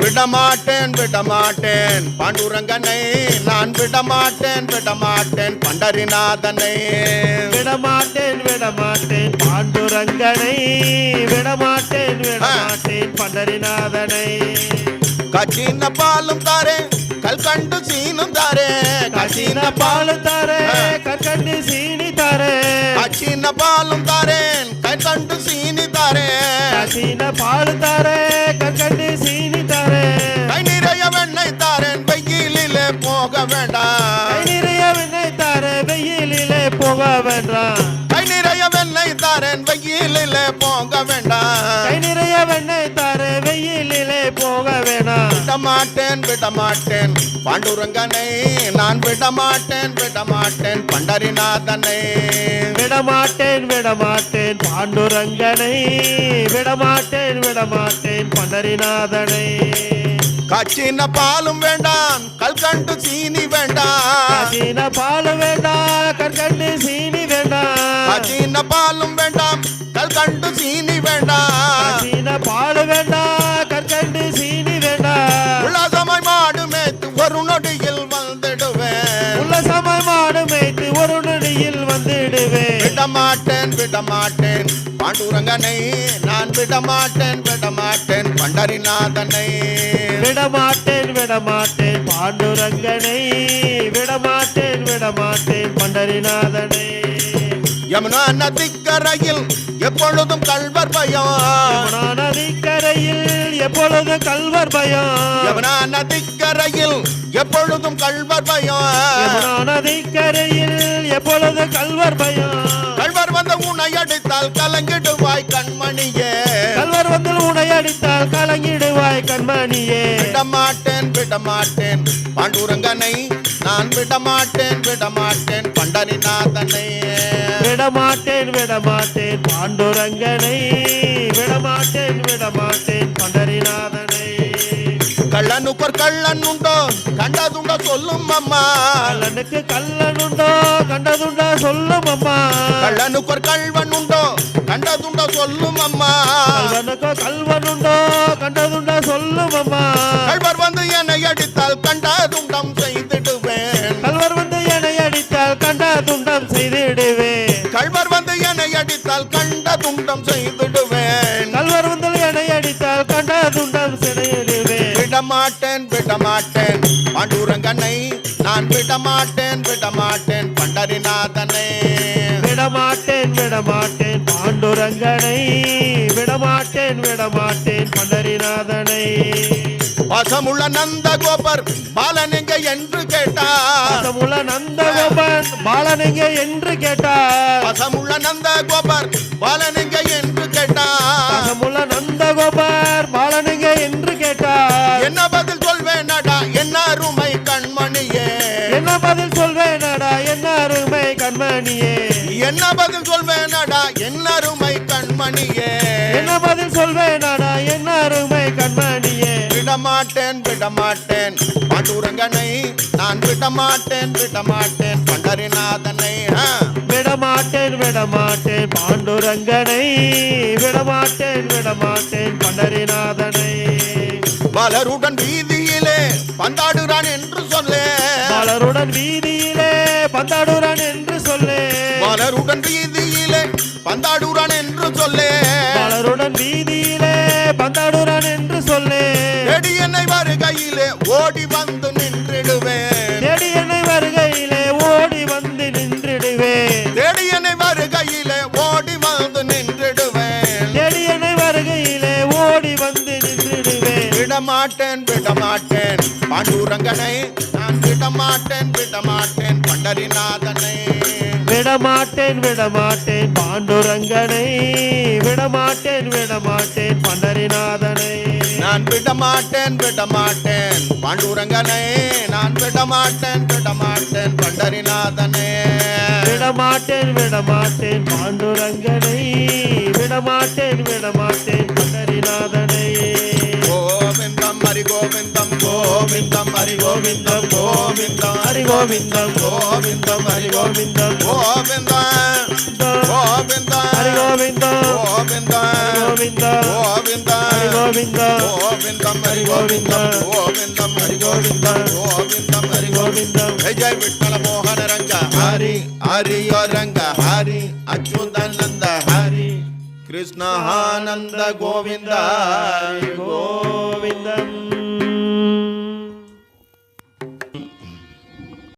விடமாட்டேன் விடமாட்டேன். பாண்டுரங்கனை நான் விடமாட்டேன் விடமாட்டேன். பண்டரிநாதனை. விடமாட்டேன் விடமாட்டேன். பாண்டுரங்கனை விடமாட்டேன் விடமாட்டேன். பண்டரிநாதனை. கச்சின பாலும் தாரேன் கல்கண்டு சீனும் தாரேன் கசின பாலு தாரே கற்கண்டு சீனி தாரே. கச்சின பாலும் தாரேன் கல்கண்டு சீனி தாரேன் கசின பாலு தாரே கற்கண்டு வேண்டாம் நிறைய வெண்ணெய் தாரே வெயிலிலே போக வேண்டாம் கை நிறைய வெண்ணெய் தாரேன் வெயிலிலே போக வேண்டாம் கை நிறைய வெண்ணெய் தாரே வெயிலிலே போக வேணாம் விடமாட்டேன் விடமாட்டேன். பாண்டுரங்கனை நான் விடமாட்டேன் விடமாட்டேன். பண்டரிநாதனை. விடமாட்டேன் விடமாட்டேன். பாண்டுரங்கனை விடமாட்டேன் விடமாட்டேன். பண்டரிநாதனை. கச்சின பாலும் வேண்டாம் கல்கண்டு சீனி வேண்டாம். கசின பால் வேண்டாம் கற்கண்டு சீனி வேண்டாம். கச்சின பாலும் வேண்டாம் கல்கண்டு சீனி வேண்டாம். கசின பால் வேண்டாம் கற்கண்டு சீனி வேண்டாம். உலகமாய் மாடு மேய்த்து ஒரு நொடியில் வந்துடுவேன் உள்ள சமய மாடு மேய்த்து ஒரு நொடியில் விடமாட்டேன் விடமாட்டேன். பாண்டுரங்கனை நான் விடமாட்டேன் விடமாட்டேன். பண்டரிநாதனை. விடமாட்டேன் விடமாட்டேன். பாண்டுரங்கனை விடமாட்டேன் விடமாட்டேன். பண்டரிநாதனை. யமுனா நதிக்கரையில் எப்பொழுதும் கல்வர் பயம். யமுனா நதிக்கரையில் எப்பொழுது கல்வர் பயம். யமுனா நதிக்கரையில் எப்பொழுதும் கல்வர் பயம். யமுனா நதிக்கரையில் அடித்தால் கலங்கிடுவாய் கண்மணியே. கல்வர் வந்து உனை அடித்தால் கலங்கிடுவாய் கண்மணியே. விடமாட்டேன் விடமாட்டேன். பாண்டுரங்கனை நான் விடமாட்டேன் விடமாட்டேன். பண்டரிநாதனை விடமாட்டேன் விடமாட்டேன். பாண்டுரங்கனை விடமாட்டேன் விடமாட்டேன். பண்டரிநாதனை கள்ளனுக்கொர் கள்ளன் உண்டோ? கண்டதுண்டோ சொல்லும் அம்மா. கல்லனுக்கு கல்லனுண்டோ கண்டதுண்டா சொல்லும் அம்மா. கள்ளனுக்கொர் கண்டதுண்டோ சொல்லும் அம்மா. கல்வனுக்கோ கல்வனுண்டோ கண்டதுண்டா சொல்லும் அம்மா. கள்வர் வந்து என்னை அடித்தால் கண்டதுண்டம் செய்திடுவேன். கல்வர் வந்து என்னை அடித்தால் கண்டா துண்டம் செய்திடுவேன். கள்வர் வந்து என்னை அடித்தால் கண்ட துண்டம் செய்திடுவேன். கல்வர் வந்து என்னை அடித்தால் கண்டா துண்டம் செய்திடுவேன். விடமாட்டேன் விடமாட்டேன். பாண்டுரங்கனை நான் விடமாட்டேன் விடமாட்டேன். பண்டரிநாதனை. விடமாட்டேன் விடமாட்டேன். பாண்டுரங்கனை விடமாட்டேன் விடமாட்டேன் பண்டரிநாதனை வசமுள்ள நந்த கோபர் பாலன் எங்க என்று கேட்டார். பாசமுள்ள நந்தகோபன் பாலனெங்க என்று கேட்டார். வசமுள்ள நந்த கோபர் பாலன் எங்க என்று கேட்டார். பாசமுள்ள நந்தகோபர் பாலனெங்க என்று கேட்டார். என்ன பதில் சொல்வேனடா என்ன அருமை கண்மணியே. என்ன பதில் சொல்வேனடா கண்மணியே. என்ன பதில் சொல்வேனடா? என்ன அருமை கண்மணியே. என்ன பதில் சொல்வேனடா? என்ன அருமை கண்மணியே. விடமாட்டேன் விடமாட்டேன். பாண்டுரங்கனை நான் விடமாட்டேன் விடமாட்டேன். பண்டரிநாதனை ஆ. விடமாட்டேன் விடமாட்டேன். பாண்டுரங்கனை விடமாட்டேன் விடமாட்டேன். பண்டரிநாதனை. மலருடன் வீதியிலே பந்தாடுறான் என்று சொல்லே மலருடன் வீதியிலே பந்தாடுறான் என்று மலருடன் வீதியிலே பந்தாடுறான் என்று சொல்லே. மலருடன் வீதியிலே பந்தாடுறான் என்று சொல்லு. செடி என்னை வருகையிலே ஓடி வந்து நின்றிடுவேன். தேடி என்னை வருகையிலே ஓடி வந்து நின்றிடுவேன். தேடி என்னை வருகையிலே ஓடி வந்து நின்றிடுவேன். தேடி என்னை வருகையிலே ஓடி வந்து நின்றிடுவேன். விடமாட்டேன் விடமாட்டேன். பாண்டூரங்கனை நான் விடமாட்டேன் விடமாட்டேன். பண்டரிநாதனை விடமாட்டேன் விடமாட்டேன். பாண்டுரங்கனை விடமாட்டேன் விடமாட்டேன். பண்டரிநாதனை. நான் விடமாட்டேன் விடமாட்டேன். பாண்டுரங்கனை நான் விடமாட்டேன் விடமாட்டேன். பண்டரிநாதனே. விடமாட்டேன் விடமாட்டேன். பாண்டுரங்கனை விடமாட்டேன் விடமாட்டேன். பண்டரிநாதனை. கோவிந்தம் ஹரி கோவிந்தம் கோவிந்தம் ஹரி கோவிந்தம் கோவிந்தம் ஹரி கோவிந்தம் கோவிந்தம் ஹரி கோவிந்தம் கோவிந்தம் கோவிந்தம் ஹரி கோவிந்தம் கோவிந்தம் கோவிந்தம் கோவிந்தம் ஹரி கோவிந்தம் கோவிந்தம் ஹரி கோவிந்தம் கோவிந்தம் ஹரி கோவிந்தம் கோவிந்தம் ஹரி கோவிந்தம் விஜய விட்டல மோகன ரங்க ஹரி ஹரி ரங்க ஹரி அச்சுதானந்த ஹரி कृष्णानन्द गोविन्द गोविन्दम्